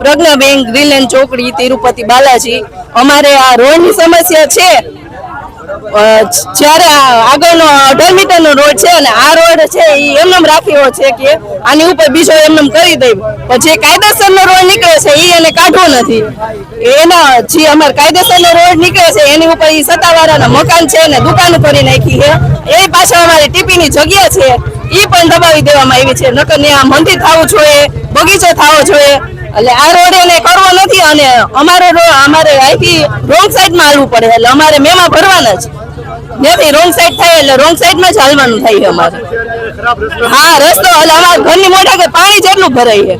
Pragnaben grill and ચોકડી તિરુપતિ બાલાજી. અમારે આ રોડની સમસ્યા છે. જ્યારે આગળનો અઢાર મીટરનો રોડ છે અને આ રોડ છે એ એમનેમ રાખ્યો છે કે આની ઉપર બીજો એમનેમ કરી દઈ. પણ જે કાયદેસરનો રોડ નીકળે છે એ એને કાઢવો નથી. એના જે અમારે કાયદેસરનો રોડ નીકળે છે એની ઉપર ઈ સત્તાવાળાના મકાન છે ને દુકાનો કરી નાખી છે. એ પાછળ અમારે ટીપીની જગ્યા છે. એ પણ દબાવી દેવામાં આવી છે. નકર આ મંદિર થવું જોઈએ, બગીચો થવો જોઈએ. એટલે આ રોડ એને કરવો નથી અને અમારો અમારે અહીંથી રોંગ સાઈડમાં હાલવું પડે. એટલે અમારે મેમાં ભરવાના જ ત્યાંથી રોંગ સાઈડ થાય એટલે રોંગ સાઈડમાં જ હાલવાનું થાય છે અમારે. હા, રસ્તો, એટલે અમારા ઘરની મોઢા કે પાણી જેટલું ભરાય છે.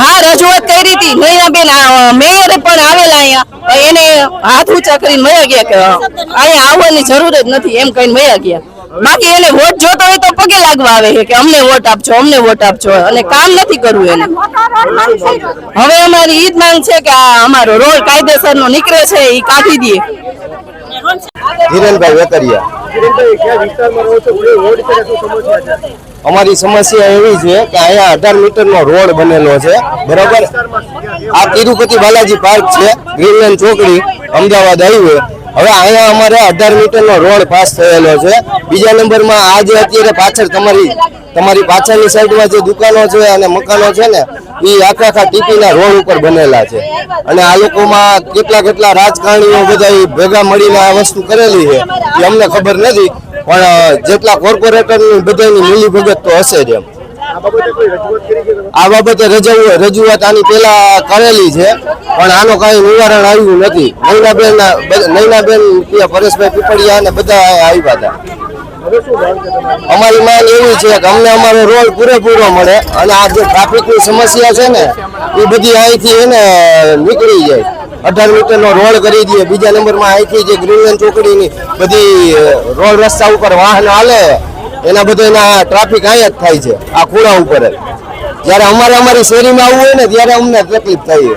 હા, રજૂઆત કરી હતી. નૈનાબેન મેયરે પણ આવેલા અહીંયા. એને હાથ ઊંચા કરીને મયા ગયા કે અહીંયા આવવાની જરૂર જ નથી એમ કહીને મયા ગયા. બાકી એને વોટ જોતો હોય તો પગે લાગવા આવે છે કે અમને વોટ આપજો અમને વોટ આપજો. અને કામ નથી કરવું એને. હવે અમારી ઈદ માંગ છે કે આ અમારો રોડ કાયદેસરનો નીકળે છે એ કાઢી દઈએ. હિરેનભાઈ વેકરિયા. છે અમારી સમસ્યા એવી છે કે અહીંયા અઢાર મીટરનો રોડ બનેલો છે. બરોબર? આ તિરુપતિ બાલાજી પાર્ક છે ગ્રીનલેન્ડ ચોકડી અમદાવાદ હાઈવે. હવે અહીંયા અમારે અઢાર મીટરનો રોડ પાસ થયેલો છે. બીજા નંબરમાં આ જે અત્યારે પાછળ તમારી તમારી પાછળની સાઈડમાં જે દુકાનો છે અને મકાનો છે ને, એ આખા આખા ટીપીના રોડ ઉપર બનેલા છે. અને આ લોકોમાં કેટલા કેટલા રાજકારણીઓ બધા ભેગા મળીને આ વસ્તુ કરેલી છે, એ અમને ખબર નથી. પણ જેટલા કોર્પોરેટરની બધાની મૂલી ભગત તો હશે જ એમ. આ બાબતે રજૂઆત આની પેલા કરેલી છે પણ આનો કાંઈ નિવારણ આવ્યું નથી. નૈનાબેન નૈનાબેન પરેશભાઈ પીપળિયા અને બધા આવ્યા હતા. અમારી માંગ એવી છે કે અમને અમારો રોડ પૂરેપૂરો મળે અને આ જે ટ્રાફિકની સમસ્યા છે ને એ બધી અહીંથી એને નીકળી જાય. અઢાર મીટરનો રોડ કરી દઈએ બીજા નંબરમાં અહીંથી જે ગ્રીનલેન્ડ ચોકડીની બધી રોડ રસ્તા ઉપર વાહન હાલે એના બધાના ટ્રાફિક અહીંયા જ થાય છે, આ ખૂણા ઉપર જ. જ્યારે અમારે અમારી શેરીમાં આવવું હોય ને ત્યારે અમને તકલીફ થાય